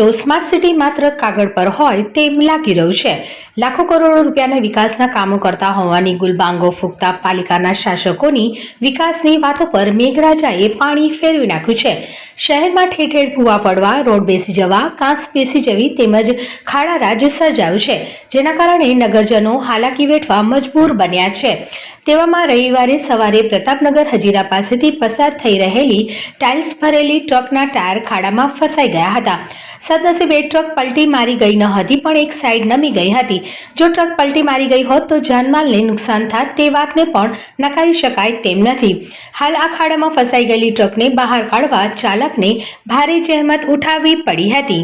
તો smart city માત્ર કાગળ પર હોય તેમ લાગી રહ્યું છે. લાખો કરોડો રૂપિયાના વિકાસના કામો કરતા હોવાની ગુલબાંગો ફૂંકતા પાલિકાના શાસકોની વિકાસની વાતો પર મેઘરાજાએ પાણી ફેરવી નાખ્યું છે. શહેરમાં ઠેર ઠેર ભૂવા પડવા, રોડ બેસી જવા, કાંસ બેસી જવી તેમજ ખાડા રાજ સર્જાયું છે, જેના કારણે નગરજનો હાલાકી વેઠવા મજબૂર બન્યા છે. તેવામાં રવિવારે સવારે પ્રતાપનગર હજીરા પાસેથી પસાર થઈ રહેલી ટાઇલ્સ ભરેલી ટ્રકના ટાયર ખાડામાં ફસાઈ ગયા હતા. સદનસીબે ટ્રક પલટી મારી ગઈ ન હતી, પણ એક સાઈડ નમી ગઈ હતી. જો ટ્રક પલટી મારી ગઈ હોત તો જાનમાલને નુકસાન થાત તે વાતને પણ નકારી શકાય તેમ નથી. હાલ આ ખાડામાં ફસાઈ ગયેલી ટ્રકને બહાર કાઢવા ચાલકને ભારે જહેમત ઉઠાવવી પડી હતી.